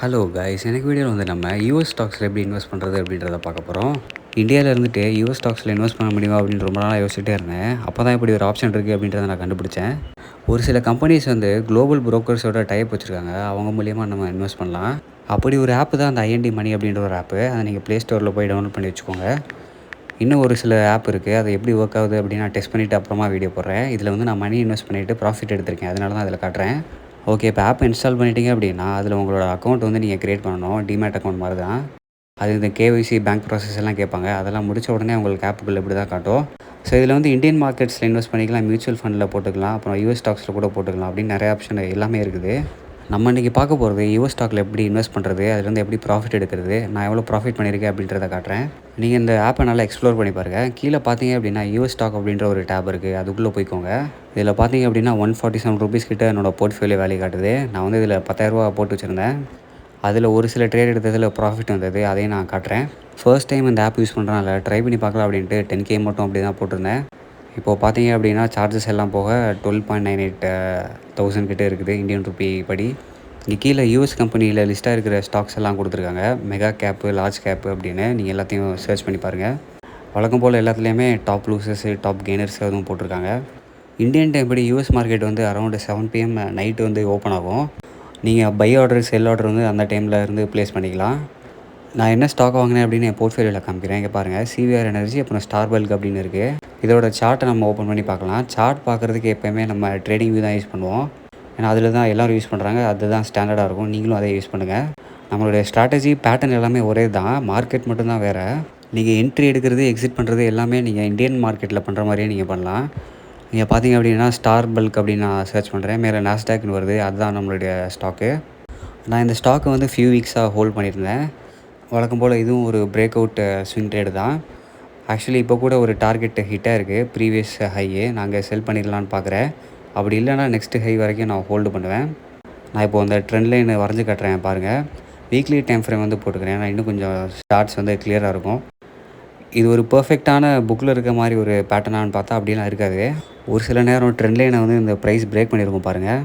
Hello guys எனக்கு வீடியோவில் வந்து நம்ம யூஎஸ் ஸ்டாக்ஸில் எப்படி இன்வெஸ்ட் பண்ணுறது அப்படின்றத பார்க்க போகிறோம் இந்தியாவில் இருந்துட்டு யூஎஸ் ஸ்டாக்ஸில் இன்வெஸ்ட் பண்ண முடியுமா அப்படின்னு ரொம்ப நாளாக யோசிச்சுட்டே இருந்தேன். அப்போ தான் இப்படி ஒரு ஆப்ஷன் இருக்குது அப்படின்றத நான் கண்டுபிடிச்சேன். ஒரு சில கம்பெனிஸ் வந்து குளோபல் புரோக்கர்ஸோட டைப் வச்சுருக்காங்க. அவங்க மூலியமாக நம்ம இன்வெஸ்ட் பண்ணலாம். அப்படி ஒரு ஆப் தான் அந்த ஐஎன்டி மணி அப்படின்ற ஒரு ஆப்பு அதை நீங்கள் ப்ளே ஸ்டோரில் போய் டவுன்லோட் பண்ணி வச்சுக்கோங்க. இன்னும் ஒரு சில ஆப் இருக்குது அது எப்படி ஒர்க் ஆகுது அப்படின்னு நான் டெஸ்ட் பண்ணிவிட்டு அப்புறமா வீடியோ போடுறேன். இதில் வந்து நான் மணி இன்வெஸ்ட் பண்ணிவிட்டு ப்ராஃபிட் எடுத்திருக்கேன். அதனால தான் அதில் காட்டுறேன். ஓகே இப்போ ஆப் இன்ஸ்டால் பண்ணிட்டீங்க அப்படின்னா அதில் உங்களோட அக்கௌண்ட் வந்து நீங்கள் க்ரியேட் பண்ணணும். டிமேட் அக்கௌண்ட் மாதிரி தான் அது இந்த கேஒய்சி பேங்க் ப்ராசஸ் எல்லாம் கேட்பாங்க. அதெல்லாம் முடிச்ச உடனே உங்களுக்கு ஆப்புக்குள்ள இப்படி தான் காட்டும். ஸோ இதில் வந்து இந்தியன் மார்க்கெட்ஸில் இன்வெஸ்ட் பண்ணிக்கலாம் மியூச்சுவல் ஃபண்டில் போட்டுக்கலாம் அப்புறம் யூஎஸ் ஸ்டாக்ஸில் கூட போட்டுக்கலாம் அப்படின்னு நிறைய ஆப்ஷன் எல்லாமே இருக்குது. நம்ம இன்றைக்கி பார்க்க போகிறது யூஎஸ் ஸ்டாக்கில் எப்படி இன்வெஸ்ட் பண்ணுறது அதுலேருந்து எப்படி ப்ராஃபிட் எடுக்கிறது நான் எவ்வளோ ப்ராஃபிட் பண்ணியிருக்கேன் அப்படின்றத காட்டுறேன். நீங்கள் இந்த ஆப்பை நல்லா எக்ஸ்ப்ளோர் பண்ணி பாருங்கள் கீழே பார்த்தீங்க அப்படின்னா யூஎஸ் ஸ்டாக் அப்படின்ற ஒரு டேப் இருக்குது அதுக்குள்ளே போய்க்கோங்க. இதில் பார்த்தீங்க அப்படின்னா ஒன் ஃபார்ட்டி செவன் ருபீஸ் கிட்ட என்னோட போர்ட்ஃபோலியோ வேலையை காட்டுது. நான் வந்து இதில் பத்தாயிரரூபா போட்டு வச்சுருந்தேன். அதில் ஒரு சில ட்ரேட் எடுத்ததில் ப்ராஃபிட் வந்தது. அதையும் நான் காட்டுறேன். ஃபர்ஸ்ட் டைம் இந்த ஆப் யூஸ் பண்ணுறனால ட்ரை பண்ணி பார்க்கலாம் அப்படின்ட்டு டென் கே மட்டும் அப்படி தான் போட்டிருந்தேன். இப்போது பார்த்தீங்க அப்படின்னா சார்ஜஸ் எல்லாம் போக twelve point nine eight thousand கிட்டே இருக்குது இந்தியன் ருப்பி படி. இங்கே கீழே யூஎஸ் கம்பெனியில் லிஸ்ட்டாக இருக்கிற ஸ்டாக்ஸ் எல்லாம் கொடுத்துருக்காங்க. மெகா கேப்பு லார்ஜ் கேப்பு அப்படின்னு நீங்கள் எல்லாத்தையும் சர்ச் பண்ணி பாருங்கள் வழக்கம் போல் எல்லாத்துலேயுமே டாப் லூசர்ஸு டாப் கெய்னர்ஸ் அதுவும் போட்டிருக்காங்க. இந்தியன் டைம் படி யூஎஸ் மார்க்கெட் வந்து அரௌண்டு செவன் பிஎம் நைட்டு வந்து ஓப்பன் ஆகும். நீங்கள் பை ஆர்டர் செல் ஆர்டர் வந்து அந்த டைமில் இருந்து ப்ளேஸ் பண்ணிக்கலாம். நான் என்ன ஸ்டாக் வாங்கினேன் அப்படின்னு என் போர்ட்ஃபோலியோவில் காமிக்கிறேன். இங்கே பாருங்கள் சிவிஆர் எனர்ஜி அப்புறம் ஸ்டார் பல்க் அப்படின்னு இருக்குது இதோட சார்ட்டை நம்ம ஓப்பன் பண்ணி பார்க்கலாம். சார்ட் பார்க்குறதுக்கு எப்போயுமே நம்ம ட்ரேடிங் வியூ தான் யூஸ் பண்ணுவோம். ஏன்னா அதில் தான் எல்லோரும் யூஸ் பண்ணுறாங்க அதுதான் ஸ்டாண்டர்டாக இருக்கும். நீங்களும் அதை யூஸ் பண்ணுங்கள் நம்மளுடைய ஸ்ட்ராட்டஜி பேட்டர்ன் எல்லாமே ஒரே தான். மார்க்கெட் மட்டும்தான் வேறு. நீங்கள் என்ட்ரி எடுக்கிறது எக்ஸிட் பண்ணுறது எல்லாமே நீங்கள் இந்தியன் மார்க்கெட்டில் பண்ணுற மாதிரியே நீங்கள் பண்ணலாம். நீங்கள் பார்த்தீங்க அப்படின்னா ஸ்டார் பல்க் அப்படின்னு நான் சர்ச் பண்ணுறேன் மேலே நாஸ்டாக்னு வருது. அதுதான் நம்மளுடைய ஸ்டாக்கு நான் இந்த ஸ்டாக்கை வந்து ஃபியூ வீக்ஸாக ஹோல்ட் பண்ணியிருந்தேன். வழக்கம் போல் இதுவும் ஒரு பிரேக் அவுட் ஸ்விங் ட்ரேடு தான். ஆக்சுவலி இப்போ கூட ஒரு டார்கெட் ஹிட்டாக இருக்குது ப்ரீவியஸ் ஹையே நாங்கள் செல் பண்ணிடலான்னு பார்க்குறேன் அப்படி இல்லைனா நெக்ஸ்ட்டு ஹை வரைக்கும் நான் ஹோல்டு பண்ணுவேன். நான் இப்போ அந்த ட்ரெண்ட் லைன் வரைஞ்சி கட்டுறேன் பாருங்கள் வீக்லி டைம் ஃப்ரேம் வந்து போட்டுக்கிறேன். ஏன்னா இன்னும் கொஞ்சம் ஸ்டார்ட்ஸ் வந்து கிளியராக இருக்கும். இது ஒரு பர்ஃபெக்டான புக்கில் இருக்க மாதிரி ஒரு பேட்டர்னான்னு பார்த்தா அப்படிலாம் இருக்காது. ஒரு சில நேரம் ட்ரெண்ட் லைனை வந்து இந்த ப்ரைஸ் பிரேக் பண்ணியிருக்கோம் பாருங்கள்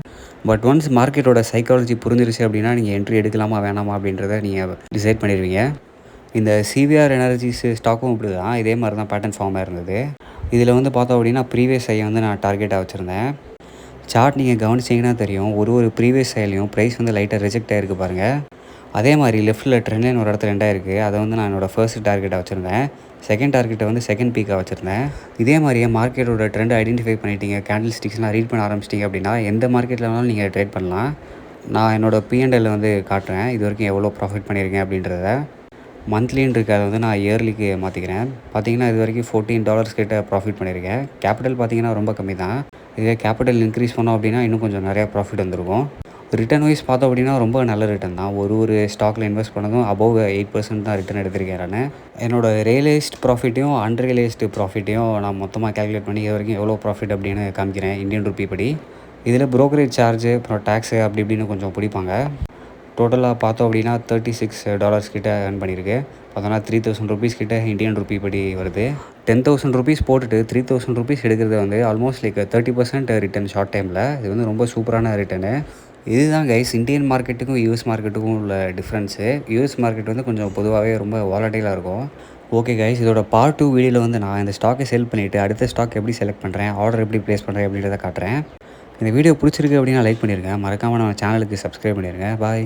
பட் ஒன்ஸ் மார்க்கெட்டோட சைக்காலஜி புரிஞ்சிருச்சு அப்படின்னா நீங்கள் என்ட்ரி எடுக்கலாமா வேணாமா அப்படின்றத நீங்கள் டிசைட் பண்ணிடுவீங்க இந்த சிவிஆர் எனர்ஜிஸ் ஸ்டாக்கும் இப்படி தான் இதே மாதிரி தான் பேட்டர்ன் ஃபார்மாக இருந்தது. இதில் வந்து பார்த்தோம் அப்படின்னா ப்ரீவியஸ் ஐயை வந்து நான் டார்கெட்டாக வச்சுருந்தேன். சார்ட் நீங்கள் கவனிச்சிங்கன்னா தெரியும். ஒரு ஒரு ப்ரீவியஸ் செயலையும் ப்ரைஸ் வந்து லைட்டாக ரிஜெக்ட் ஆகிருக்கு பாருங்கள் அதே மாதிரி லெஃப்ட்டில் ட்ரெண்ட்லைன் ஒரு இடத்துல ரெண்டாக இருக்குது அதை வந்து நான் என்னோடய ஃபர்ஸ்ட் டார்கெட்டாக வச்சுருந்தேன். செகண்ட் டார்கெட்டை வந்து செகண்ட் பீக்காக வச்சுருந்தேன். இதே மாதிரியே மார்க்கெட்டோட ட்ரெண்ட் ஐடென்டிஃபை பண்ணிட்டீங்க. கேண்டில் ஸ்டிக்ஸ்லாம் ரீட் பண்ண ஆரம்பிச்சிட்டிங்க அப்படின்னா எந்த மார்க்கெட்டில் வேணாலும் நீங்கள் ட்ரேட் பண்ணலாம். நான் என்னோடய பிஎன்எல் வந்து காட்டுறேன். இது வரைக்கும் எவ்வளோ ப்ராஃபிட் பண்ணியிருக்கேன் அப்படின்றத. மந்த்லின்னு அதை வந்து நான் இயர்லிக்கு மாற்றிக்கிறேன் பார்த்தீங்கன்னா இது வரைக்கும் ஃபோர்டீன் டாலர்ஸ் கிட்ட ப்ராஃபிட் பண்ணியிருக்கேன். கேபிட்டல் பார்த்தீங்கன்னா ரொம்ப கம்மி தான் இதே கேபிட்டல் இன்க்ரீஸ் பண்ணோம் அப்படின்னா இன்னும் கொஞ்சம் நிறையா ப்ராஃபிட் வந்துருக்கும். ரிட்டர்ன் வைஸ் பார்த்தோம் அப்படின்னா ரொம்ப நல்ல ரிட்டர்ன் தான். ஒரு ஒரு ஸ்டாக்கில் இன்வெஸ்ட் பண்ணதும் அபவ் எயிட் பர்சன்ட் தான் ரிட்டர்ன் எடுத்திருக்கேன் நான். என்னோடய ரியலைஸ்ட் ப்ராஃபிட்டையும் அன்ரியலைஸ்டு ப்ராஃபிட்டையும் நான் மொத்தமாக கேல்குலேட் பண்ணி இது வரைக்கும் எவ்வளோ ப்ராஃபிட் அப்படின்னு காமிக்கிறேன் இந்தியன் ருப்பி படி. இதில் ப்ரோக்கரேஜ் சார்ஜு அப்புறம் டேக்ஸு அப்படி இப்படின்னு கொஞ்சம் பிடிப்பாங்க. டோட்டலாக பார்த்தோம் அப்படின்னா தேர்ட்டி சிக்ஸ் டாலர்ஸ் கிட்ட ஏர்ன் பண்ணியிருக்கு. பார்த்தோன்னா த்ரீ தௌசண்ட் ருபீஸ் கிட்ட இந்தியன் ருபி படி வருது. டென் தௌசண்ட் ருபீஸ் போட்டுட்டு த்ரீ தௌசண்ட் ருபீஸ் எடுக்கிறது வந்து almost like thirty percent return short டைமில் இது வந்து ரொம்ப சூப்பரான ரிட்டனு இதுதான் கைஸ் இந்தியன் மார்க்கெட்டுக்கும் யூஎஸ் மார்க்கெட்டுக்கும் உள்ள டிஃப்ரென்ஸு யூஎஸ் மார்க்கெட் வந்து கொஞ்சம் பொதுவாகவே ரொம்ப வாலட்டைலாக இருக்கும். ஓகே கைஸ் இதோட பார்ட் டூ வீடியோவில் வந்து நான் இந்த ஸ்டாக்கை செல் பண்ணிவிட்டு அடுத்த ஸ்டாக் எப்படி செலக்ட் பண்ணுறேன் ஆர்டர் எப்படி ப்ளேஸ் பண்ணுறேன் அப்படின்றத காட்டுறேன். இந்த வீடியோ பிடிச்சிருக்கு அப்படின்னா லைக் பண்ணியிருக்கேன் மறக்காமல் நம்ம சேனலுக்கு சப்ஸ்கிரைப் பண்ணியிருக்கேன் பாய்